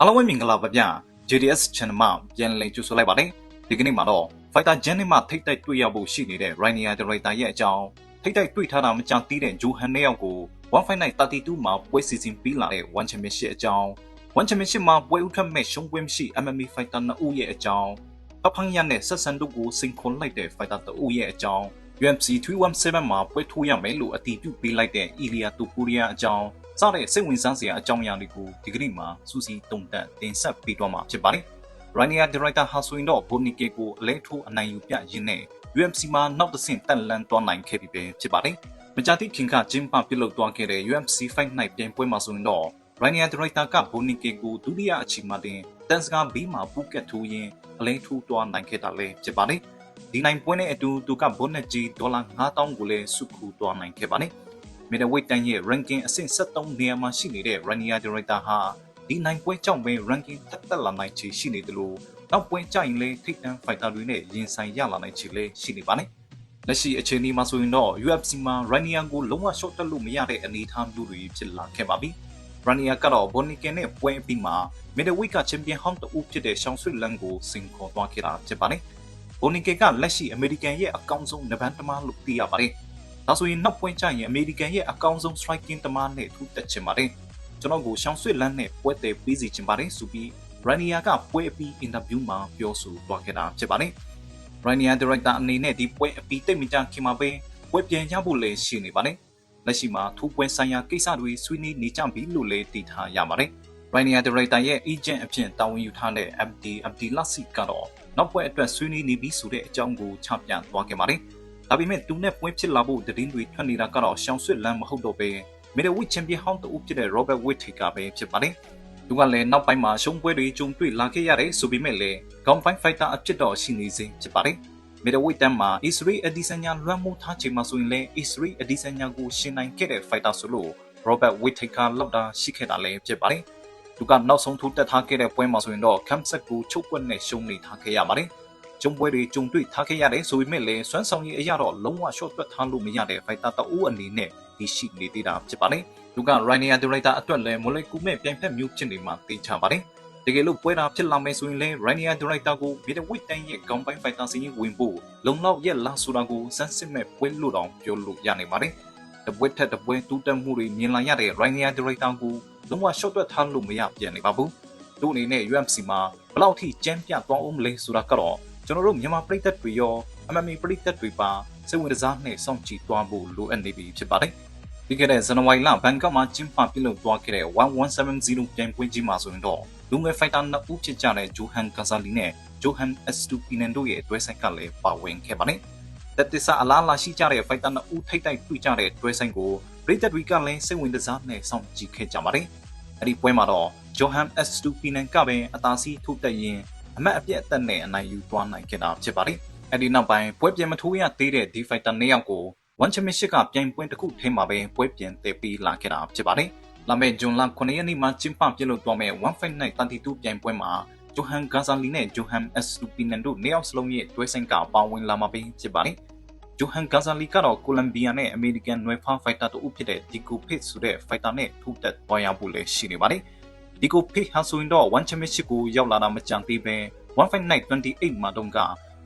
အားလုံးပဲမင်္ဂလာပါဗျာ JDS Channel မှာပြန်လည်ကြိုဆိုလိုက်ပါတယ်ဒီကနေ့မှာတော့ Fighter Gen နဲ့မှထိတ်တိုက်တွေ့ရဖို့ရှိနေတဲ့ Rainier Director ရဲ့အကြောင်းထိတ်တိုက်တွေ့ထားတာမကြသေးတဲ့ Johan နဲ့ယောက်ကို15932မှာပွဲစီစဉ်ပြီးလာတဲ့ One Championship အကြောင်း One Championship မှာပွဲဥထွက်မဲ့ရှုံးပွဲမရှိ MMA Fighter 2ဦးရဲ့အကြောင်းပပန်းရနဲ့ဆက်ဆန်တို့ကိုစိန်ခွန်လိုက်တဲ့ Fighter 2ဦးရဲ့အကြောင်း UMC 317မှာပွဲထိုးရမယ်လို့အတည်ပြုပေးလိုက်တဲ့ Ilya Topuria အကြောင်း စတဲ့စိတ်ဝင်စားစရာအကြောင်းအရာတွေကိုဒီကနေ့မှာစူးစီးတုံတက်တင်ဆက်ပေးသွားမှာဖြစ်ပါတယ်။ Rainier Director ဟာဆိုရင်တော့ Bonike ကိုအလဲထိုးအနိုင်ယူပြရင်းနဲ့ UMC မှာနောက်တစ်ဆင့်တက်လန်သွားနိုင်ခဲ့ပြီပဲဖြစ်ပါတယ်။မကြာသေးခင်ကကျင်းပပြုလုပ်သွားခဲ့တဲ့ UMC Fight Night ပြိုင်ပွဲမှာဆိုရင်တော့ Rainier Director က Bonike ကိုဒုတိယအချိန်မှာတင်တန်စကားဘေးမှာပူကတ်ထိုးရင်းအလဲထိုးသွားနိုင်ခဲ့တာလည်းဖြစ်ပါတယ်။ဒီနိုင်ပွဲနဲ့အတူသူကဘွန်နက်ကြီးဒေါ်လာ9000ကိုလည်းစုခူသွားနိုင်ခဲ့ပါတယ်။ middleweight တန်းရဲ့ ranking အဆင့်73နေရာမှာရှိနေတဲ့ Rainier Director ဟာဒီနိုင်ပွဲကြောင့်ပဲ ranking ထပ်တက်လာနိုင်ချေရှိနေတယ်လို့နောက်ပွဲကြရင်လည်းထိပ်တန်း fighter တွေနဲ့ရင်ဆိုင်ရလာနိုင်ချေလည်းရှိနေပါတယ်။လက်ရှိအခြေအနေမှာဆိုရင်တော့ UFC မှာ Rainier ကိုလုံးဝ short တက်လို့မရတဲ့အနေအထားမျိုးတွေဖြစ်လာခဲ့ပါပြီ။ Rainier ကတော့ Boniken နဲ့ပွဲအပြီးမှာ middleweight က champion ဟောင်းတဦးဖြစ်တဲ့ Sean Strickland ကိုစင်ခေါ်သွားခဲ့တာဖြစ်ပါတယ်။ Boniken ကလက်ရှိ American ရဲ့အကောင်းဆုံးနဗန်းတမလို့သိရပါတယ်။ ဒါဆိုရင်နောက်ပွဲကျရင်အမေရိကန်ရဲ့အကောင်းဆုံး striking တမားနဲ့ထူးတက်ချင်ပါတယ်ကျွန်တော်ကိုရှောင်းဆွေလန်းနဲ့ပွဲတယ်ပေးစီချင်ပါတယ်ဆိုပြီး Rania ကပွဲအပြီးအင်တာဗျူးမှာပြောဆိုသွားခဲ့တာဖြစ်ပါတယ် Rania director အနေနဲ့ဒီပွဲအပြီးတိတ်မကြခင်မှာပဲပွဲပြန်ရဖို့လည်းရှိနေပါတယ်လက်ရှိမှာထူးပွဲဆိုင်ရာကိစ္စတွေဆွေးနွေးနေကြပြီလို့လည်းသိထားရပါတယ် Rania director ရဲ့ agent အဖြစ်တာဝန်ယူထားတဲ့ MD MD Lassi ကတော့နောက်ပွဲအတွက်ဆွေးနွေးနေပြီဆိုတဲ့အကြောင်းကိုချပြသွားခဲ့ပါတယ်။ ဒါပေမဲ့သူနဲ့ပွဲဖြစ်လာဖို့တည်င်းတွေထွက်နေတာကတော့ရှောင်းဆွစ်လန်းမဟုတ်တော့ပဲမီဒဝစ်ချန်ပီယံဟောင်းတူဖြစ်တဲ့ Robert Whittaker ပဲဖြစ်ပါတယ်။သူကလည်းနောက်ပိုင်းမှာရှုံးပွဲတွေကြုံတွေ့လာခဲ့ရတယ်ဆိုပေမဲ့လည်းကောင်းပိုင်းဖိုက်တာအဖြစ်တော့ရှိနေစေဖြစ်ပါတယ်။မီဒဝစ်တန်းမှာ Israel Adesanya လွှမ်းမိုးထားချိန်မှာဆိုရင်လည်း Israel Adesanya ကိုရှင်နိုင်ခဲ့တဲ့ဖိုက်တာဆိုလို့ Robert Whittaker လောက်တာရှိခဲ့တာလည်းဖြစ်ပါတယ်။သူကနောက်ဆုံးထိုးတက်ထားခဲ့တဲ့ပွဲမှာဆိုရင်တော့ Kamsat ကိုချုပ်ပွက်နဲ့ရှုံးနေထားခဲ့ရပါတယ်။ ကျုံပွဲတွေကြုံတွေ့ထားခဲ့ရတယ်ဆိုပေမဲ့လည်းစွမ်းဆောင်ရည်အရတော့လုံးဝ short တွက်ထားလို့မရတဲ့ fighter တအူးအနေနဲ့ဒီရှိနေသေးတာဖြစ်ပါတယ်။သူက Rainier Director အတွက်လည်း molecule မဲ့ပြိုင်ဖက်မျိုးဖြစ်နေမှသိချပါတယ်။တကယ်လို့ပွဲတာဖြစ်လာမယ်ဆိုရင်လည်း Rainier Director ကို middleweight တန်းရဲ့ combine fighter စီရင်ဝင်ဖို့လုံလောက်ရက်လားဆိုတာကိုစမ်းစစ်မဲ့ပွဲလို့တောင်ပြောလို့ရနိုင်ပါတယ်။တပွဲထက်တပွဲတူးတက်မှုတွေမြင်လာရတဲ့ Rainier Director ကိုလုံးဝ short တွက်ထားလို့မရပြန်နေပါဘူး။သူ့အနေနဲ့ UFC မှာဘယ်လောက်ထိကြမ်းပြသွားအောင်မလဲဆိုတာကတော့ ကျွန်တော်တို့မြန်မာပြည်သက်တွေရော MMA ပြည်သက်တွေပါစိတ်ဝင်စားနဲ့စောင့်ကြည့်သွားဖို့လိုအပ်နေပြီဖြစ်ပါတယ်။ပြီးခဲ့တဲ့ဇန်နဝါရီလဘန်ကောက်မှာကျင်းပပြုလုပ်သွားခဲ့တဲ့1170ပြိုင်ပွဲကြီးမှာဆိုရင်တော့လူငယ်ဖိုက်တာနှစ်ဦးဖြစ်ကြတဲ့ဂျိုဟန်ကာဇာလီနဲ့ဂျိုဟန်အက်စတူပီနန်တို့ရဲ့တွဲဆိုင်ကလည်းပါဝင်ခဲ့ပါတယ်။တက်တစ္ဆာအလားလာရှိကြတဲ့ဖိုက်တာနှစ်ဦးထိတ်တိုက်တွေ့ကြတဲ့တွဲဆိုင်ကိုပြည်သက်တွေကလည်းစိတ်ဝင်စားနဲ့စောင့်ကြည့်ခဲ့ကြပါတယ်။အဲ့ဒီပွဲမှာတော့ဂျိုဟန်အက်စတူပီနန်ကပဲအသာစီးထုတ်တက်ရင် အမတ်အပြည့်အသက်နဲ့အနိုင်ယူသွားနိုင်ခဲ့တာဖြစ်ပါတယ်။အဲဒီနောက်ပိုင်းပွဲပြန်မထိုးရသေးတဲ့ D Fighter နှစ်ယောက်ကို One Championship ကပြိုင်ပွဲတစ်ခုထဲမှာပဲပွဲပြန်တည်ပြီးလာခဲ့တာဖြစ်ပါတယ်။လာမယ့်ဇွန်လ9ရက်နေ့မှာကျင်းပပြုလုပ်သွားမယ့် One Fight Night 32ပြိုင်ပွဲမှာဂျိုဟန်ဂါဇာလီနဲ့ဂျိုဟန်အက်စလူပီနန်တို့နှစ်ယောက်စလုံးရဲ့တွဲဆိုင်ကပါဝင်လာမှာဖြစ်ပါတယ်။ဂျိုဟန်ဂါဇာလီကတော့ကိုလံဘီယာနဲ့အမေရိကန်နွယ်ဖွားဖိုက်တာတို့ဖြစ်တဲ့ဒီကိုဖစ်ဆိုတဲ့ဖိုက်တာနဲ့ထိုးတက်သွားရဖို့လည်းရှိနေပါတယ်။ ဒီကိုဖိဟာဆိုရင်တော့1 championship ကိုရောက်လာတာမကြံသေးပဲ1 fight night 28မှာတုန်းက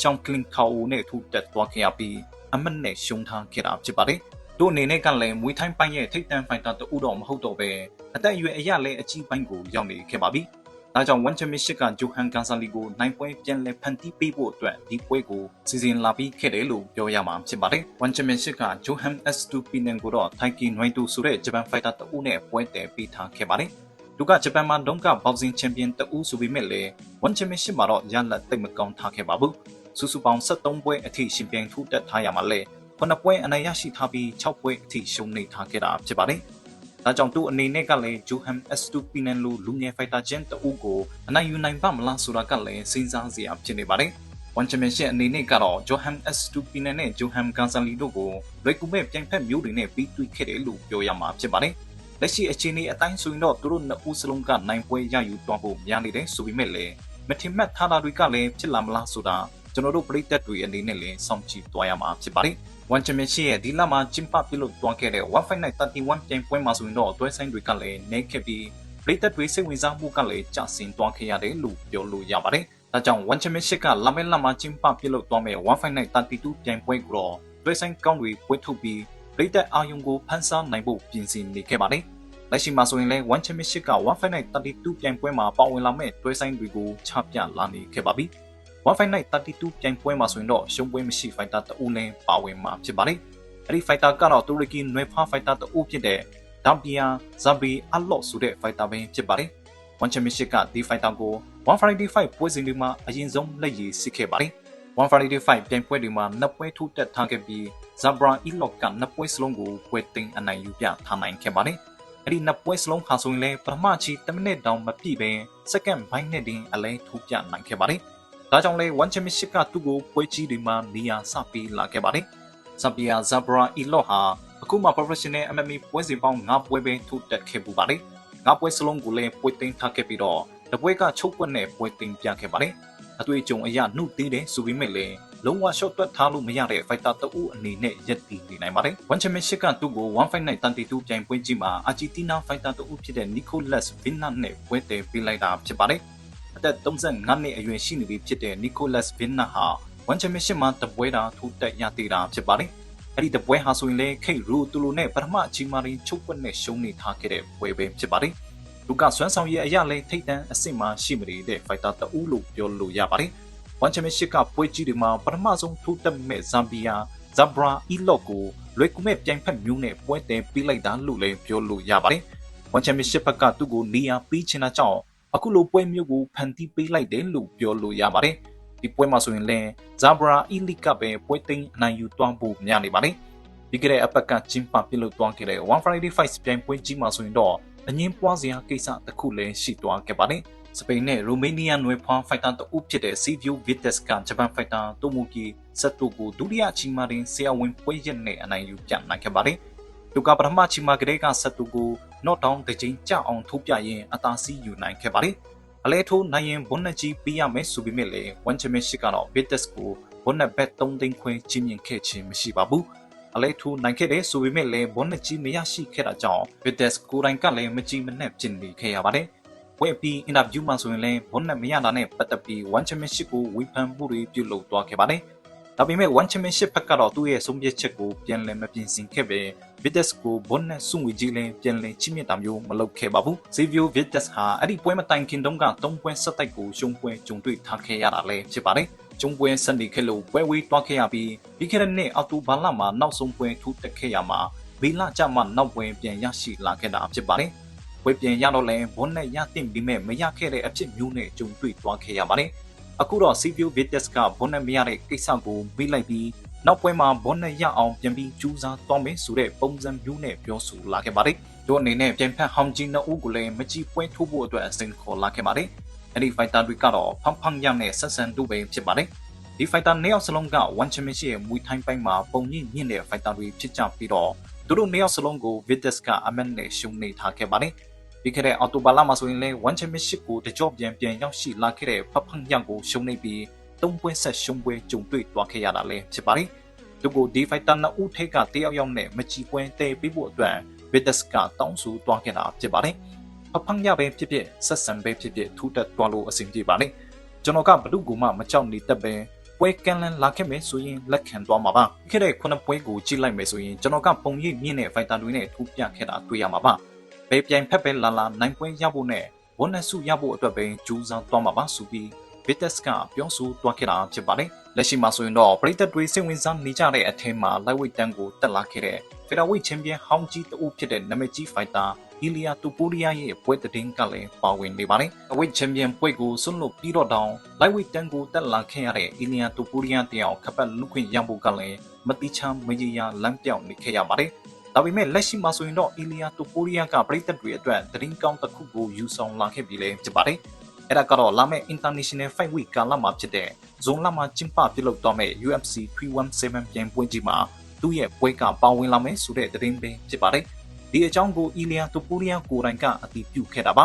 ရှောင်းကလင်ကာအိုနဲ့ထူတက်သွားခဲ့ရပြီးအမတ်နဲ့ရှုံးထားခဲ့တာဖြစ်ပါတယ်။တို့အနေနဲ့ကလည်းမွေးထိုင်းပိုင်းရဲ့ထိပ်တန်းဖိုင်တာတူတော့မဟုတ်တော့ပဲအသက်အရွယ်အရလည်းအကြီးပိုင်းကိုရောက်နေခဲ့ပါပြီ။ဒါကြောင့်1 championship ကဂျိုဟန်ကန်ဆာလီကိုနိုင်ပွဲပြန်လည်ဖန်တီးပေးဖို့အတွက်ဒီပွဲကိုစီစဉ်လာပြီးခဲ့တယ်လို့ပြောရမှာဖြစ်ပါတယ်။1 championship ကဂျိုဟန် S2 Pinan ကိုတော့ထိုင်ကီနွိုင်းတူဆိုတဲ့ဂျပန်ဖိုင်တာတူနဲ့ပွဲတည်ပေးထားခဲ့ပါတယ်။ သူကဂျပန်မှာဒုံကဘောက်ဆင်ချန်ပီယံတဦးဆိုပေမဲ့လည်း One Championship မှာတော့ရလတ်တိတ်မကောင်းထားခဲ့ပါဘူး။စုစုပေါင်း73ပွဲအထိရှင်ပြိုင်ထူးတက်ထားရမှာလဲ9ပွဲအနိုင်ရရှိထားပြီး6ပွဲအထိရှုံးနေထားခဲ့တာဖြစ်ပါတယ်။ဒါကြောင့်သူအနေနဲ့ကလည်း Johan S2 Pinan လိုလူငယ်ဖိုက်တာချင်းတဦးကိုအနိုင်ယူနိုင်ပါမလားဆိုတာကလည်းစဉ်းစားစရာဖြစ်နေပါတယ်။ One Championship အနေနဲ့ကတော့ Johan S2 Pinan နဲ့ Johan Gonzalez တို့ကိုလွယ်ကူမဲ့ပြိုင်ဖက်မျိုးတွေနဲ့ပြီးတွေ့ခဲ့တယ်လို့ပြောရမှာဖြစ်ပါတယ်။ လက်ရှိအခြေအနေအတိုင်းဆိုရင်တော့သူတို့နှစ်ဦးစလုံးကနိုင်ပွဲရယူသွားဖို့များနေတယ်ဆိုပေမဲ့လည်းမထင်မှတ်ထားတာတွေကလည်းဖြစ်လာမလားဆိုတာကျွန်တော်တို့ပြည်သက်တွေအနေနဲ့လည်းစောင့်ကြည့်သွားရမှာဖြစ်ပါတယ်။ One Championship ရဲ့ဒီလမှာကျင်းပပြုလုပ်သွားခဲ့တဲ့1 Fight Night 31ပြိုင်ပွဲမှာဆိုရင်တော့တွဲဆိုင်တွေကလည်းနေခဲ့ပြီးပြည်သက်တွေစိတ်ဝင်စားမှုကလည်းကျဆင်းသွားခဲ့ရတယ်လို့ပြောလို့ရပါတယ်။ဒါကြောင့် One Championship ကလာမယ့်လမှာကျင်းပပြုလုပ်သွားမယ့် One Fight Night 32ပြိုင်ပွဲကိုတော့တွဲဆိုင်ကောင်းတွေပွဲထုတ်ပြီး ပြည်သက်အာယုံကိုဖန်ဆာနိုင်ဖို့ပြင်ဆင်နေခဲ့ပါတယ်။လက်ရှိမှာဆိုရင်လည်း One Championship က One Fight Night 32ပြိုင်ပွဲမှာပါဝင်လာမယ့်တွဲဆိုင်တွေကိုချပြလာနေခဲ့ပါပြီ။ One Fight Night 32ပြိုင်ပွဲမှာဆိုရင်တော့ရှုံးပွဲမရှိဖိုက်တာတအူးနဲ့ပါဝင်မှာဖြစ်ပါတယ်။အဲဒီဖိုက်တာကတော့တူရကီနွေဖာဖိုက်တာတအူးဖြစ်တဲ့ဒါဘီယာဇာဘီအလော့ဆိုတဲ့ဖိုက်တာပဲဖြစ်ပါတယ်။ One Championship ကဒီဖိုက်တာကို155ပွဲစဉ်တွေမှာအရင်ဆုံးလက်ရည်စစ်ခဲ့ပါတယ်။ 155ပြိုင်ပွဲတွေမှာနှစ်ပွဲထိုးတက်ထားခဲ့ပြီး Zabra Elok ကနှစ်ပွဲစလုံးကိုပွဲသိမ်းအနိုင်ယူပြထားနိုင်ခဲ့ပါတယ်။အဲ့ဒီနှစ်ပွဲစလုံးဟာဆိုရင်လည်းပထမချီ10မိနစ်တောင်မပြည့်ဘဲ second ဘိုင်းနဲ့တင်အလဲထိုးပြနိုင်ခဲ့ပါတယ်။ဒါကြောင့်လဲ One Championship ကသူ့ကိုပွဲကြီးတွေမှာနေရာစပေးလာခဲ့ပါတယ်။ Zabia Zabra Elok ဟာအခုမှ professional MMA ပွဲစဉ်ပေါင်း9ပွဲပဲထိုးတက်ခဲ့ပူပါတယ်။ငါးပွဲစလုံးကိုလည်းပွဲသိမ်းထားခဲ့ပြီးတော့ တပွဲကချုပ်ကွက်နဲ့ပွဲသိမ်းပြခဲ့ပါတယ်။အတွေ့အကြုံအရနှုတ်သေးတယ်ဆိုပေမဲ့လည်းလုံးဝ short တွက်ထားလို့မရတဲ့ fighter တဦးအနေနဲ့ရက်တည်နေနိုင်ပါတယ်။ One Championship ကသူ့ကို1 Fight Night 32ပြိုင်ပွဲကြီးမှာ Argentina fighter တဦးဖြစ်တဲ့ Nicolas Vinna နဲ့ပွဲတည်ပေးလိုက်တာဖြစ်ပါတယ်။အသက်35နှစ်အရွယ်ရှိနေပြီဖြစ်တဲ့ Nicolas Vinna ဟာ One Championship မှာတပွဲတာထိုးတက်ရသေးတာဖြစ်ပါတယ်။အဲ့ဒီတပွဲဟာဆိုရင်လေခိတ်ရူတူလိုနဲ့ပထမအချိန်မှာရင်ချုပ်ကွက်နဲ့ရှုံးနေထားခဲ့တဲ့ပွဲပဲဖြစ်ပါတယ်။ လူကစွမ်းဆောင်ရည်အရာလဲထိတ်တန်းအစ်စ်မှရှိမနေတဲ့ဖိုက်တာတအူးလို့ပြောလို့ရပါတယ်။ One Championship ကပွဲကြီးတွေမှာပထမဆုံးထိုးတက်မဲ့ဇမ်ဘီယာဇဘရာအီလော့ကိုလွယ်ကူမဲ့ပြိုင်ဖက်မျိုးနဲ့ပွဲတင်ပေးလိုက်တာလို့လည်းပြောလို့ရပါတယ်။ One Championship ကသူ့ကိုနေရာပေးချင်တာကြောင့်အခုလိုပွဲမျိုးကိုဖန်တီးပေးလိုက်တယ်လို့ပြောလို့ရပါတယ်။ဒီပွဲမှာဆိုရင်လည်းဇဘရာအီလီကပဲပွဲသိမ်းအနိုင်ယူသွားဖို့များနေပါတယ်။ဒီကနေ့အပတ်ကကျင်းပပြုလုပ်သွားခဲ့တဲ့ One Friday Fight ပြိုင်ပွဲကြီးမှာဆိုရင်တော့ အငင်းပွားစရာကိစ္စတစ်ခုလည်းရှိသွားခဲ့ပါတယ်။စပိန်နဲ့ရိုမေးနီးယားနွယ်ဖွားဖိုက်တာတအုပ်ဖြစ်တဲ့ Silvio Vites ကဂျပန်ဖိုက်တာတိုမိုကီဇက်တိုကိုဒုတိယအချိန်မှာတင်ဆရာဝန်ပွဲရက်နဲ့အနိုင်ယူပြနိုင်ခဲ့ပါတယ်။သူကပထမအချိန်မှာကလေးကဇက်တိုကို knock down တစ်ချိန်ကြအောင်ထိုးပြရင်အသာစီးယူနိုင်ခဲ့ပါတယ်။အလဲထိုးနိုင်ရင်ဘွန်နက်ကြီးပေးရမယ်ဆိုပေမဲ့လည်း One Championship ကတော့ Vites ကိုဘွန်နက်ဘက်3သိန်းခွဲချင်းမြင့်ခဲ့ခြင်းမရှိပါဘူး။ အလဲထူနိုင်ခဲ့တယ်ဆိုပေမဲ့လည်းဘွန်နကြီးမရရှိခဲ့တာကြောင့် Vites ကိုတိုင်ကလည်းမကြည်မနှက်ဖြစ်နေခဲ့ရပါတယ်။ဝက်ပြီးအင်တာဗျူးမှာဆိုရင်လည်းဘွန်နမရတာနဲ့ပတ်သက်ပြီး One Championship ကိုဝေဖန်မှုတွေပြုလုပ်သွားခဲ့ပါတယ်။ဒါပေမဲ့ One Championship ဘက်ကတော့သူ့ရဲ့ဆုံးဖြတ်ချက်ကိုပြန်လည်မပြင်ဆင်ခဲ့ပဲ Vites ကိုဘွန်နစွန့်ဝေကြီးလည်းပြန်လည်ချိမြင့်တာမျိုးမလုပ်ခဲ့ပါဘူး။ Xavier Vites ဟာအဲ့ဒီပွဲမတိုင်ခင်တုန်းက၃ပွဲဆက်တိုက်ကိုရှုံးပွဲကြုံတွေ့ထားခဲ့ရတာလည်းဖြစ်ပါတယ်။ ကျုံပွဲစနေခဲ့လို့ပွဲဝေးတွားခဲ့ရပြီးပြီးခဲ့တဲ့နှစ်အောက်တိုဘာလမှာနောက်ဆုံးပွဲထူးတက်ခဲ့ရမှာမေလကျမှနောက်ပွဲပြန်ရရှိလာခဲ့တာဖြစ်ပါတယ်။ပွဲပြန်ရတော့လဲဘွန်နဲ့ရတင်ပြီးမဲ့မရခဲ့တဲ့အဖြစ်မျိုးနဲ့ကြုံတွေ့တွားခဲ့ရပါတယ်။အခုတော့ CPU Vites ကဘွန်နဲ့မရတဲ့ကိစ္စကိုမေးလိုက်ပြီးနောက်ပွဲမှာဘွန်နဲ့ရအောင်ပြန်ပြီးကြိုးစားသွားမယ်ဆိုတဲ့ပုံစံမျိုးနဲ့ပြောဆိုလာခဲ့ပါတယ်။တို့အနေနဲ့ပြန်ဖက်ဟောင်ဂျင်းနှစ်ဦးကိုလည်းမကြည့်ပွဲထိုးဖို့အတွက်အစဉ်ခေါ်လာခဲ့ပါတယ်။ အဲ့ဒီ fighter တွေကတော့ဖန်းဖန်းရနဲ့ဆက်ဆန်တို့ပဲဖြစ်ပါတယ်ဒီ fighter နှစ်ယောက်စလုံးက one championship ရဲ့မွေထိုင်းပိုင်းမှာပုံညှိမြင့်တဲ့ fighter တွေဖြစ်ကြပြီးတော့သူတို့နှစ်ယောက်စလုံးကို Vitas ကအမတ်နဲ့ရှုံးနေထားခဲ့ပါတယ်ပြီးခဲ့တဲ့အော်တိုဘာလမှာဆိုရင်လည်း one championship ကိုတကြော့ပြန်ပြန်ရောက်ရှိလာခဲ့တဲ့ဖဖန်းရကိုရှုံးနေပြီးသုံးပွဲဆက်ရှုံးပွဲကြုံတွေ့သွားခဲ့ရတာလည်းဖြစ်ပါတယ်သူကိုဒီ fighter နှစ်ဦးထိပ်ကတယောက်ယောက်နဲ့မချီပွဲတည်ပြီးဖို့အတွက် Vitas ကတောင်းဆိုသွားခဲ့တာဖြစ်ပါတယ် အဖန်ရပဲဖြစ်ဖြစ်ဆက်ဆံပဲဖြစ်ဖြစ်ထူးတက်သွားလို့အဆင်ပြေပါလေကျွန်တော်ကဘလူကူမှမကြောက်နေတတ်ပဲပွဲကန်လန်လာခဲ့မယ်ဆိုရင်လက်ခံသွားမှာပါခဲ့တဲ့ခုနှစ်ပွဲကိုကြည့်လိုက်မယ်ဆိုရင်ကျွန်တော်ကပုံရိပ်မြင့်တဲ့ဖိုက်တာတွေနဲ့ထူးပြခဲ့တာတွေ့ရမှာပါဘယ်ပြိုင်ဖက်ပဲလာလာနိုင်ပွဲရဖို့နဲ့ဝန်နဲ့စုရဖို့အတွက်ပဲကြိုးစားသွားမှာပါဆိုပြီး Vitas ကပြောဆိုသွားခဲ့တာဖြစ်ပါတယ်လက်ရှိမှာဆိုရင်တော့ပရိသတ်တွေစိတ်ဝင်စားနေကြတဲ့အထက်မှာ lightweight တန်းကိုတက်လာခဲ့တဲ့ featherweight champion ဟောင်းကြီးတဦးဖြစ်တဲ့နာမည်ကြီး fighter အီလီယာတူပိုရီယာရဲ့ပွဲသတင်းကလည်းပါဝင်နေပါတယ်။အဝိတ်ချန်ပီယံပွဲကိုဆွတ်လွတ်ပြီးတော့တောင် lightweight တန်းကိုတက်လာခဲ့ရတဲ့အီလီယာတူပိုရီယာတယောက်ခပတ်လူခွင့်ရဖို့ကလည်းမတိချမ်းမကြီးရလမ်းပြောင်းနေခဲ့ရပါတယ်။ဒါပေမဲ့လက်ရှိမှာဆိုရင်တော့အီလီယာတူပိုရီယာကပြည်သက်တွေအတွက်သတင်းကောင်းတစ်ခုကိုယူဆောင်လာခဲ့ပြီလေဖြစ်ပါတယ်။ အဲ့ဒါကတော့လာမယ့် International Fight Week ကာလမှာဖြစ်တဲ့ဇွန်လမှာကျင်းပပြုလုပ်တော့မယ့် UFC 317ပြိုင်ပွဲကြီးမှာသူ့ရဲ့ပွဲကပါဝင်လာမယ်ဆိုတဲ့သတင်းပဲဖြစ်ပါတယ်။ဒီအကြောင်းကိုအီလီယာတိုပူရီယာကိုတိုင်ကအတည်ပြုခဲ့တာပါ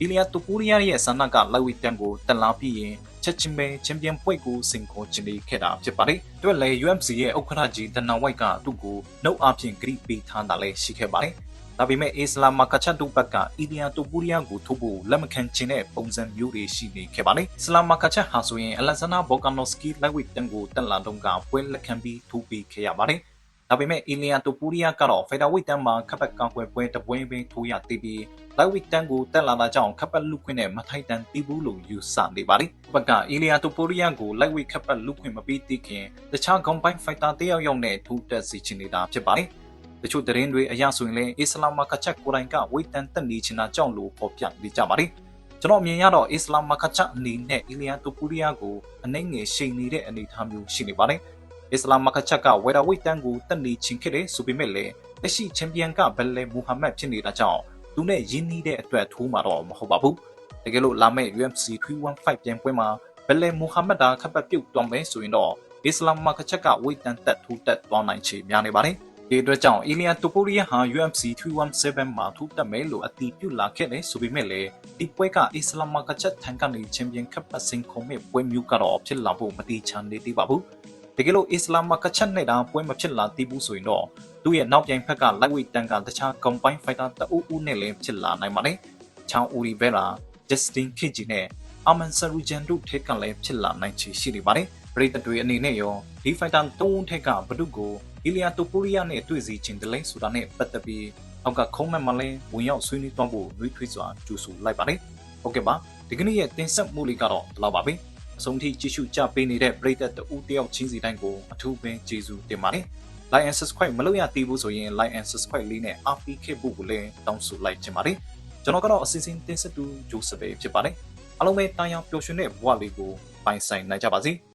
အီလီယာတိုပူရီယာရဲ့ဆန္ဒကလက်ဝိတန်ကိုတလာပြီးရင်ချက်ချင်းပဲချန်ပီယံပွဲကိုစင်ခေါ်ချင်နေခဲ့တာဖြစ်ပါတယ်တွက်လေ UFC ရဲ့ဥက္ကဋ္ဌကြီးဒနာဝိုက်ကသူ့ကိုနှုတ်အပြင်ဂရိပေးထားတာလည်းရှိခဲ့ပါတယ် ဒါပေမဲ့အစ္စလာမ်မာကချက်တို့ဘက်က အီလီယာတိုပူရီယာကိုထုတ်ဖို့လက်မခံချင်တဲ့ပုံစံမျိုးတွေရှိနေခဲ့ပါတယ်။အစ္စလာမ်မာကချက်ဟာဆိုရင်အလက်ဇန္ဒာဘော်ကာနိုစကီလက်ဝိတန်ကိုတက်လာတော့ကပွဲလက်ခံပြီးထုတ်ပြီးခဲ့ရပါတယ်။ဒါပေမဲ့အီလီယာတိုပူရီယာကတော့ဖေဒါဝိတန်မှာခပ်ပတ်ကောင်ကွယ်ပွဲတပွဲပင်ထိုးရသေးပြီးလက်ဝိတန်ကိုတက်လာတာကြောင့်ခပ်ပတ်လူခွင့်နဲ့မထိုက်တန်တီးဘူးလို့ယူဆနေပါတယ်။ဘက်ကအီလီယာတိုပူရီယာကိုလက်ဝိခပ်ပတ်လူခွင့်မပေးသေးခင်တခြားကောင်ပိုင်းဖိုက်တာတယောက်ယောက်နဲ့ထိုးတက်စီချင်နေတာဖြစ်ပါတယ်။ တချို့သတင်းတွေအရဆိုရင်လည်းအစ္စလာမ်မာကချက်ကိုယ်တိုင်ကဝိတန်တက်နေချင်တာကြောင့်လို့ဖော်ပြနေကြပါတယ်။ကျွန်တော်အမြင်ရတော့အစ္စလာမ်မာကချက်အနေနဲ့အီလီယာတိုပူရီယာကိုအနှိမ့်ငယ်ရှိန်နေတဲ့အနေအထားမျိုးရှိနေပါတယ်။အစ္စလာမ်မာကချက်ကဝေဒဝိတန်ကိုတက်နေချင်ခဲ့တဲ့ဆိုပေမဲ့လည်းလက်ရှိချန်ပီယံကဘယ်လေမူဟာမက်ဖြစ်နေတာကြောင့်သူနဲ့ရင်းနှီးတဲ့အတွက်ထိုးမှာတော့မဟုတ်ပါဘူး။တကယ်လို့လာမယ့် UFC 315ပြန်ပွဲမှာဘယ်လေမူဟာမက်ဒါခပ်ပတ်ပြုတ်သွားမယ်ဆိုရင်တော့အစ္စလာမ်မာကချက်ကဝိတန်တက်ထိုးတက်သွားနိုင်ချေများနေပါတယ်။ ဒီအတွက်ကြောင့်အီလီယာတိုပိုရီယာဟာ UFC 317မှာထူးတက်မယ်လို့အတည်ပြုလာခဲ့တယ်ဆိုပေမဲ့လည်းဒီပွဲကအစ္စလာမ်မာကချက်ထန်ကနေချန်ပီယံကပ်ပတ်စင်ခုံမဲ့ပွဲမျိုးကတော့ဖြစ်လာဖို့မတိချန်နေသေးပါဘူး။တကယ်လို့အစ္စလာမ်မာကချက်နဲ့တာပွဲမဖြစ်လာသေးဘူးဆိုရင်တော့သူ့ရဲ့နောက်ပြိုင်ဖက်က lightweight တန်ကတခြား combine fighter တအူးဦးနဲ့လည်းဖြစ်လာနိုင်ပါတယ်။ချောင်းဦးရီဘဲလာ Justin Kiji နဲ့ Arman Sarujan တို့ထက်ကလည်းဖြစ်လာနိုင်ချေရှိနေပါတယ်။ပ ရိသတ်တွေအနေနဲ့ရောဒီ fighter ၃ဦးထက်ကဘဒုကိုအီလီယာတိုပိုရီယာနဲ့တွေ့စီခြင်းတလဲဆိုတာနဲ့ပတ်သက်ပြီးအောက်ကခုံးမက်မလဲဝင်ရောက်ဆွေးနွေးသွားဖို့နှွေးထွေးစွာကြိုဆိုလိုက်ပါတယ်။ဟုတ်ကဲ့ပါဒီကနေ့ရဲ့တင်ဆက်မှုလေးကတော့ဒီလောက်ပါပဲ။အဆုံးထိကြည့်ရှုကြပေးနေတဲ့ပရိသတ်တဦးတယောက်ချင်းစီတိုင်းကိုအထူးပင်ကျေးဇူးတင်ပါတယ်။ Like and subscribe မလုပ်ရသေးဘူးဆိုရင် Like and subscribe လေးနဲ့အားပေးခဲ့ဖို့ကိုလည်းတောင်းဆိုလိုက်ချင်ပါတယ်။ကျွန်တော်ကတော့အစီအစဉ်တင်ဆက်သူဂျိုးစပယ်ဖြစ်ပါတယ်။အားလုံးပဲတာယာပျော်ရွှင်တဲ့ဘဝလေးကိုပိုင်ဆိုင်နိုင်ကြပါစေ။